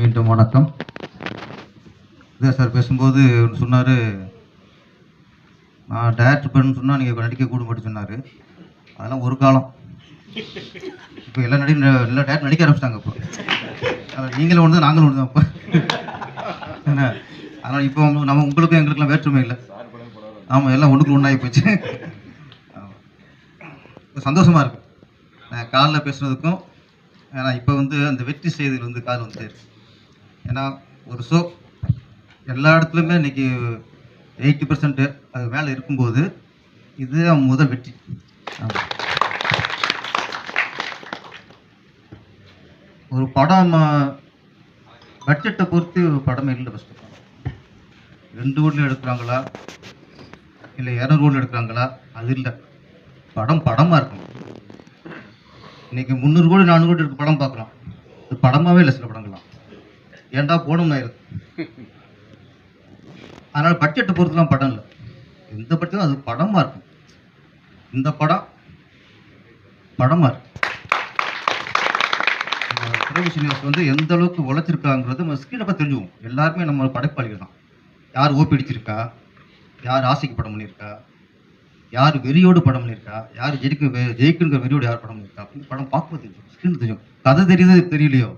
மீண்டும் வணக்கம். இதே சார் பேசும்போது சொன்னார் நான் டேரக்டர் பண்ணு சொன்னால் நீங்கள் நடிக்க கூட மட்டும் சொன்னார். அதெல்லாம் ஒரு காலம். இப்போ எல்லா நடி எல்லா டேரக்டர் நடிக்க ஆரம்பிச்சிட்டாங்க இப்போ. அதில் நீங்களும் ஒன்று நாங்களும் ஒன்று தான் இப்போ. என்ன? அதனால் இப்போ நம்ம உங்களுக்கும் எங்களுக்குலாம் வேற்றுமை இல்லை. ஆமாம் எல்லாம் ஒன்றுக்கு ஒன்றாகி போச்சு. சந்தோஷமாக இப்ப இருக்கு. நான் காலில் பேசுனதுக்கும் ஏன்னா இப்போ வந்து அந்த வெற்றி செய்தியில் வந்து கால் வந்து ஏன்னா ஒரு ஷோ எல்லா இடத்துலையுமே இன்னைக்கு எயிட்டி பர்சன்ட் அது மேலே இருக்கும்போது இது அவன் முதல் வெற்றி. ஒரு படம் பட்ஜெட்டை பொறுத்து படம் இல்லை ஃபஸ்ட்டு ரெண்டு ஊரில் எடுக்கிறாங்களா? இல்லை இரநூறு ஊரில் எடுக்கிறாங்களா? அது இல்லை. படம் படமாக இருக்கும். இன்னைக்கு முந்நூறு கோடி நானூறு கோடி இருக்கு படம் பார்க்குறோம். இது படமாகவே இல்லை சில படம் ஏன்டா போடும் ஆயிடுது அதனால் பட்ஜெட்டை பொறுத்துலாம் படம் இல்லை. எந்த பட்ஜெட்டும் அது படமாக இருக்கும். இந்த படம் படமாக இருக்கும் பிரபு சீனிவாஸ் வந்து எந்த அளவுக்கு உழைச்சிருக்காங்கிறது நம்ம ஸ்க்ரீனை பார்த்து தெரிஞ்சுவோம் எல்லாருமே நம்ம படைப்பாளிகள் தான். யார் ஓப்பி அடிச்சிருக்கா? யார் ஆசைக்கு படம் பண்ணியிருக்கா? யார் வெறியோடு படம் பண்ணியிருக்கா? யார் ஜெயிக்க ஜெயிக்குங்கிற வெறியோடு யார் படம் பண்ணியிருக்கா? அப்படின்னு படம் பார்க்கும்போது தெரியும் ஸ்க்ரீன் தெரியும். கதை தெரியுது தெரியலையோ?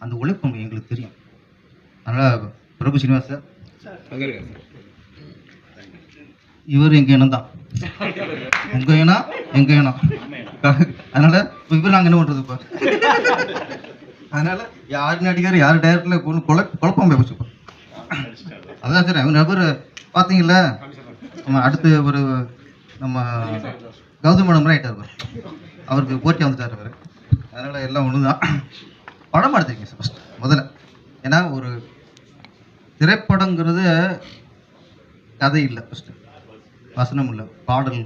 அந்த உழைப்பு எங்களுக்கு தெரியும். அதனால் பிரபு சீனிவாஸ் சார். இவர் எங்கள் இனம் தான். உங்கள் இனம் எங்கள் இனம். அதனால் இவர் நாங்கள் என்ன பண்ணுறது இப்போ? அதனால் யார் நடிகர் யார் டைரக்டர்ல குழ குழப்பம் போய் அதுதான் சார் அதான் அவங்க நபர் பாத்தீங்கல்ல? நம்ம அடுத்து ஒரு நம்ம கௌதம் மேடம் ஆகிட்டார் அவருக்கு போட்டி வந்துட்டார் அவர் அதனால் எல்லாம் ஒன்று தான் படம் எடுத்துருக்கீங்க சார் முதல்ல. ஏன்னா ஒரு திரைப்படங்கிறது கதை இல்லை ஃபஸ்ட்டு வசனம் இல்லை பாடல்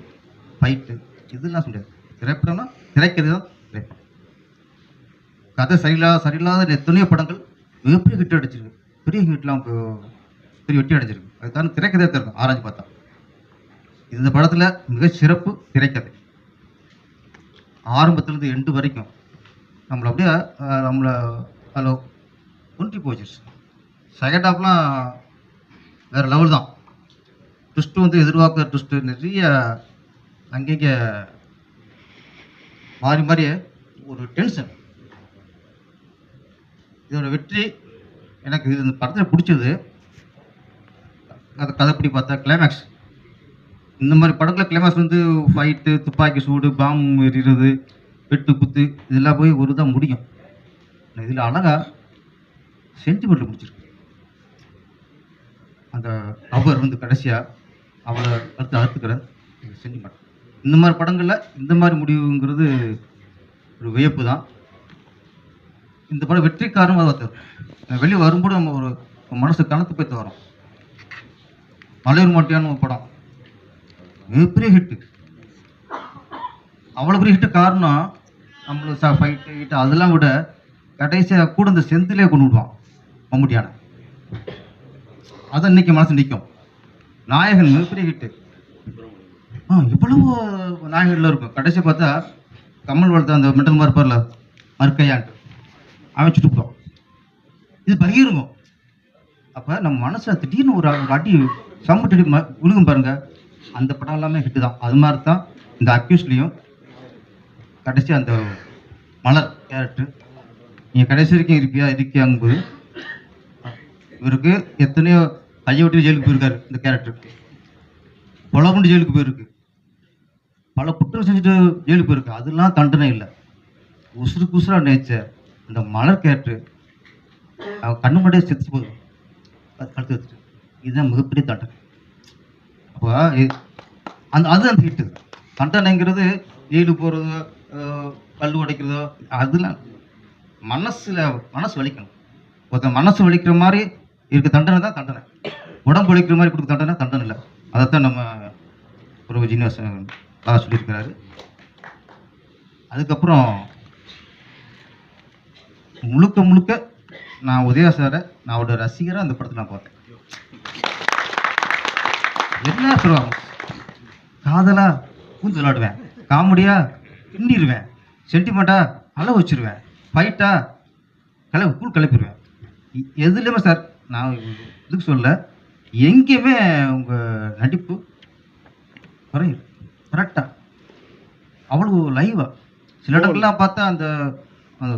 ஃபைட்டு இதெல்லாம் சொல்லியாது. திரைப்படம்னா திரைக்கதை தான் திரைப்படம். கதை சரியில்லாத சரியில்லாத எத்தனையோ படங்கள் மிகப்பெரிய ஹிட் அடிச்சிருக்கு. பெரிய ஹிட்லாம் பெரிய வெட்டி அடிச்சிருக்கு அதுக்கான திரைக்கதை தான் ஆராய்ச்சி பார்த்தா. இந்த படத்தில் மிக சிறப்பு திரைக்கதை. ஆரம்பத்துலேருந்து எண்டு வரைக்கும் நம்மளை அப்படியே நம்மளை அதில் ஒன்றி போச்சு. செகண்ட் ஹாஃப்லாம் வேறு லெவல் தான். ட்விஸ்ட்டு வந்து எதிர்பார்க்குற ட்விஸ்ட்டு நிறைய அங்கங்கே மாறி மாறியே ஒரு டென்ஷன் இதோட வெற்றி எனக்கு இது இந்த படத்தில் பிடிச்சது. கதை கதைப்படி பார்த்தா கிளைமேக்ஸ் இந்த மாதிரி படத்தில் கிளைமேக்ஸ் வந்து ஃபைட்டு துப்பாக்கி சூடு பாம் எறிகிறது வெட்டு குத்து இதெல்லாம் போய் ஒரு தான் முடியும். இதில் அழகாக சென்டிமெண்ட்டில் முடிச்சிருக்கு அந்த அவர் வந்து கடைசியாக அவளை அடுத்து அறுத்துக்கிற சென்டிமெண்ட். இந்த மாதிரி படங்களில் இந்த மாதிரி முடிவுங்கிறது ஒரு வியப்பு தான். இந்த படம் வெற்றிக்காரமாக ஒருத்தர் வெளியே வரும்போது நம்ம ஒரு மனசு கணத்து போய் வரோம். மலையூர் மாட்டியான ஒரு படம். மிகப்பெரிய ஹிட்டு அவ்வளோ பெரிய ஹிட்டு காரணம் நம்மளுக்கு ச ஃபைட்டு ஹிட்டு அதெல்லாம் விட கடைசியாக கூட இந்த செந்திலே கொண்டு விடுவான் மம்முட்டியான. அதான் இன்னைக்கு மனசு நிற்கும் நாயகன் மிகப்பெரிய ஹிட்டு ஆ எவ்வளவோ நாயகர்கள் இருக்கும். கடைசி பார்த்தா கமல் வளர்த்த அந்த மெண்டல் மாதிரி மறுக்கையான்ட்டு அவன் சுட்டு இது பகிருங்கும். அப்போ நம்ம மனசில் திடீர்னு ஒரு அடி சம்பட்டு ம விழுகும் பாருங்க. அந்த படம் எல்லாமே ஹிட்டு தான். அது மாதிரி தான் இந்த அக்யூஸ்லேயும் கடைசி அந்த மலர் கேரக்டர். நீங்கள் கடைசி வரைக்கும் இருப்பியா? இருக்கியாங்கும்போது இவருக்கு எத்தனையோ கையை விட்டு ஜெயிலுக்கு போயிருக்காரு இந்த கேரக்டருக்கு கொலை பண்ணி ஜெயிலுக்கு போயிருக்கு. பல குற்றம் செஞ்சுட்டு ஜெயிலுக்கு போயிருக்கு. அதெல்லாம் தண்டனை இல்லை. உசுருக்கு உசுரா நேச்ச இந்த மலர் கேரக்டர். அவன் கண்ணு மட்டும் செத்து போதும் அது கழுத்து வச்சுட்டு. இதுதான் மிகப்பெரிய தண்டனை. அப்போ அந்த அது அந்த ஹிட்டு. தண்டனைங்கிறது ஜெயிலுக்கு போகிறது கல் உடைக்கிறதோ அதெல்லாம் மனசில் மனசு வலிக்கணும். ஒருத்தன் மனசு வலிக்கிற மாதிரி இருக்க தண்டனை தான் தண்டனை. உடம்பு வலிக்கிற மாதிரி கொடுக்க தண்டனை தண்டனை இல்லை. அதைத்தான் நம்ம ஒரு ஜீனிவாசன் தான் சொல்லியிருக்கிறாரு. அதுக்கப்புறம் முழுக்க முழுக்க நான் உதயா சாரை நான் அவரோட ரசிகராக அந்த படத்தை நான் பார்த்தேன். என்ன சொல்லுவாங்க? காதலா கூந்து விளாடுவேன் காமெடியா பின்னிடுவேன் சென்டிமெண்ட்டா அளவு வச்சிருவேன். ஃபைட்டா கலை கூழ் கிளப்பிடுவேன் இ- எதுலையுமே சார் நான் இதுக்கு சொல்ல எங்கேயுமே உங்கள் நடிப்பு குறையும் கரெக்டாக அவ்வளோ லைவா சில இடங்கள்லாம் பார்த்தா அந்த அந்த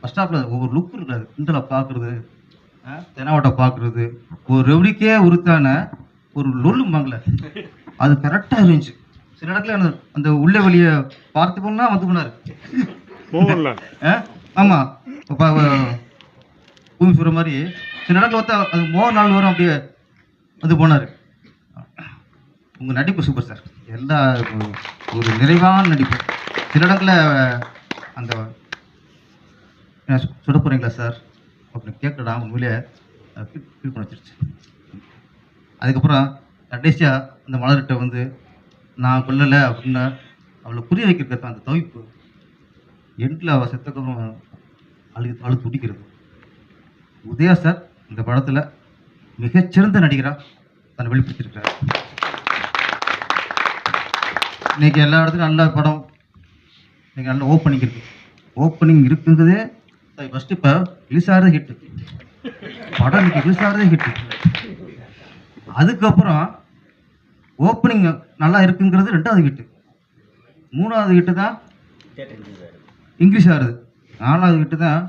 பஸ் ஸ்டாப்பில் ஒவ்வொரு லுக் இருக்காது. கிண்டலை பார்க்குறது தெனாவட்டை பார்க்குறது. ஒரு ரெவடிக்கே உருத்தான ஒரு லொல்லும்பாங்கள அது கரெக்டாக இருந்துச்சு. சில இடத்துல அந்த உள்ள வெளியே பார்த்து போனா வந்து போனார். ஆமாம் இப்போ பூமி சொல்கிற மாதிரி சில இடத்துல பார்த்தா அது மோர் நாள் வரும் அப்படியே வந்து போனார். உங்கள் நடிப்பு சூப்பர் சார் எல்லா ஒரு நிறைவான நடிப்பு. சில இடங்களில் அந்த சுட போகிறீங்களா சார் அப்படின்னு கேட்கடா உண்மையிலே ஃபீல் பண்ண வச்சிருச்சு. அதுக்கப்புறம் கடைசியாக அந்த மலர்கிட்ட வந்து நான் கொல்லலை அப்படின்னு அவளை புரிய வைக்கிறது அந்த தவிப்பு. எண்டில் அவள் செத்தக்கப்புறம் அழு அழு துடிக்கிறது. உதயா சார் இந்த படத்தில் மிகச்சிறந்த நடிகராக தன்னை வெளிப்படுத்தியிருக்கிறார். இன்றைக்கி எல்லா இடத்துலையும் நல்ல படம். இன்றைக்கி நல்ல ஓப்பனிங் இருக்குது ஓப்பனிங் இருக்குங்கிறதே ஃபஸ்ட்டு இப்போ ரிலீஸ் ஆகிறதே ஹிட்டு படம் இன்னைக்கு ரிலீஸ் ஆகிறதே ஹிட்டு அதுக்கப்புறம் ஓப்பனிங் நல்லா இருக்குங்கிறது ரெண்டாவது ஹிட்டு மூணாவது ஹிட்டு தான் இங்கிலீஷ் ஆகுது நாலாவது ஹிட்டு தான்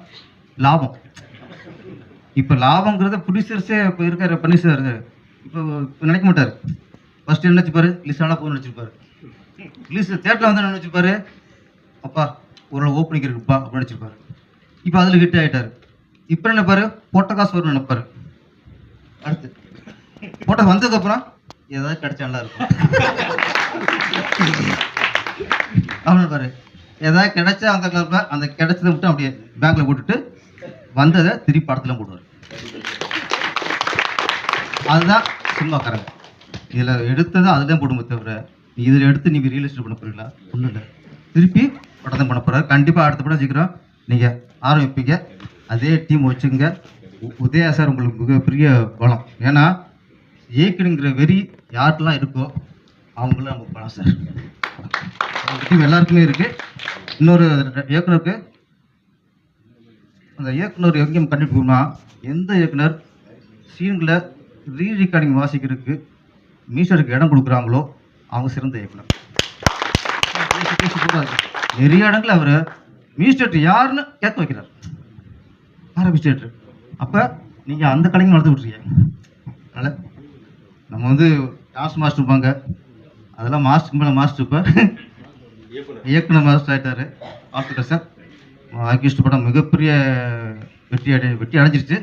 லாபம். இப்போ லாபங்கிறத ப்ரொடியூசர்ஸே இப்போ இருக்காரு பண்ணிசார் இப்போ நினைக்க மாட்டார். ஃபர்ஸ்ட் என்ன நினச்சிப்பாரு ரிலீஸ் ஆனால் போதும் நினச்சிருப்பாரு ரிலீஸ் தேட்டரில் வந்து என்ன நினச்சிப்பாரு அப்பா ஒரு ஓப்பனிங் இருக்குப்பா அப்படின்னு நினச்சிருப்பாரு இப்போ அதில் ஹிட் ஆகிட்டாரு இப்போ நினைப்பாரு போட்ட காசு வரும்னு நினைப்பாரு. அடுத்து. போட்ட வந்ததுக்கப்புறம் ஏதாவது கிடைச்சா நல்லா இருக்கும் அவனு பாரு. ஏதாவது கிடைச்சா அந்த கிளப்ல அந்த கிடைச்சதை விட்டு அப்படியே பேங்க்ல போட்டுட்டு வந்ததை திருப்பி படத்துல போடுவார். அதுதான் சினிமாக்காரங்க. இதில் எடுத்ததை அதுதான் போடுமே தவிர நீ இதில் எடுத்து நீங்கள் ரியல் எஸ்டேட் பண்ண போறீங்களா? ஒன்றும் இல்லை. திருப்பி படத்தை பண்ண போகிறார் கண்டிப்பாக அடுத்த படம் சீக்கிரம் நீங்கள் ஆரம்பிப்பீங்க. அதே டீம் வச்சுங்க உதயா சார் உங்களுக்கு மிகப்பெரிய பலம். ஏன்னா இயக்கணுங்கிற வெறி யாருக்கெல்லாம் இருக்கோ அவங்களாம் நமக்கு பணம் சார். டீம் எல்லாருக்குமே இருக்கு. இன்னொரு இயக்குனருக்கு அந்த இயக்குனர் எங்கேயும் கண்டுபிடிக்கணும்னா எந்த இயக்குனர் சீன்களை ரீ ரெக்கார்டிங் வாசிக்கிறதுக்கு மீசருக்கு இடம் கொடுக்குறாங்களோ அவங்க சிறந்த இயக்குனர். நிறைய இடங்களில் அவர் மீஸ்டேட்டர் யாருன்னு கேட்க வைக்கிறார். ஆரம்பிச்சிட்டு அப்போ நீங்கள் அந்த கலைஞர் வளர்த்து விட்றீங்க அதனால் நம்ம வந்து டான்ஸ் மாஸ்டர் இருப்பாங்க. அதெல்லாம் மாஸ்டருக்கு மேலே மாஸ்டர் இப்போ இயக்குனர் மாஸ்டர் ஆகிட்டார் வாழ்த்துக்கள் சார் ஆர்கிஸ்ட் படம் மிகப்பெரிய வெற்றி அடை வெற்றி அடைஞ்சிருச்சு.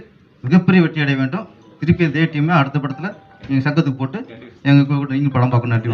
மிகப்பெரிய வெற்றி அடைய வேண்டும். திருப்பி இதே டீமே அடுத்த படத்தில் நீங்கள் சங்கத்துக்கு போட்டு எங்கள் கூட நீங்கள் படம் பார்க்கணும் நன்றி